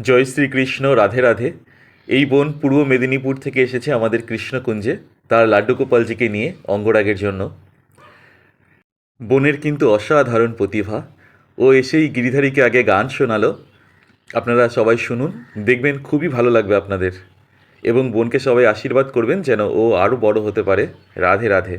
জয় শ্রীকৃষ্ণ রাধে রাধে। এই বোন পূর্ব মেদিনীপুর থেকে এসেছে আমাদের কৃষ্ণকুঞ্জে, তার লাড্ডু গোপালজিকে নিয়ে অঙ্গরাগের জন্য। বোনের কিন্তু অসাধারণ প্রতিভা। ও এসেই গিরিধারীকে আগে গান শোনালো। আপনারা সবাই শুনুন, দেখবেন খুবই ভালো লাগবে আপনাদের। এবং বোনকে সবাই আশীর্বাদ করবেন যেন ও আরও বড় হতে পারে। রাধে রাধে।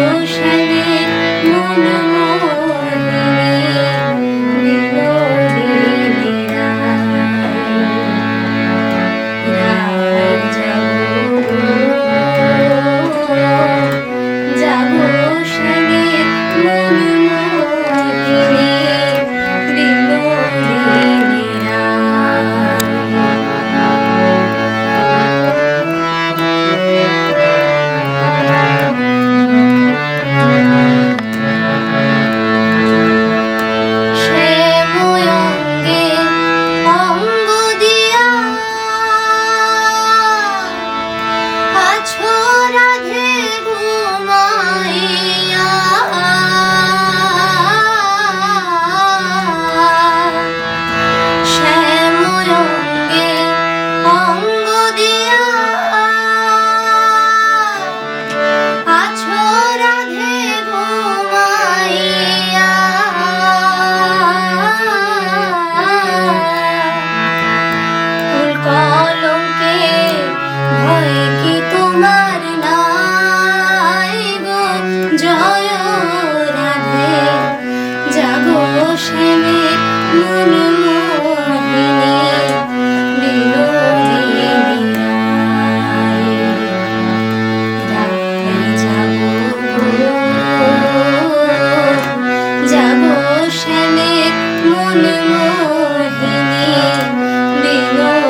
যাব শ্যামে মন মোহিনী বিনোদিনী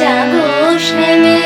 জাগো শ্যামে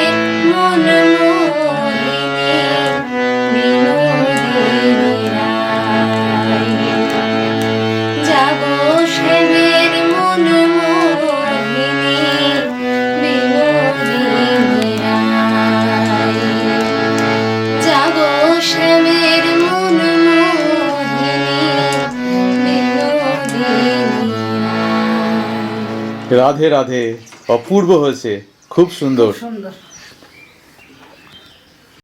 রাধে রাধে। অপূর্ব হয়েছে। খুব সুন্দর। সুন্দর।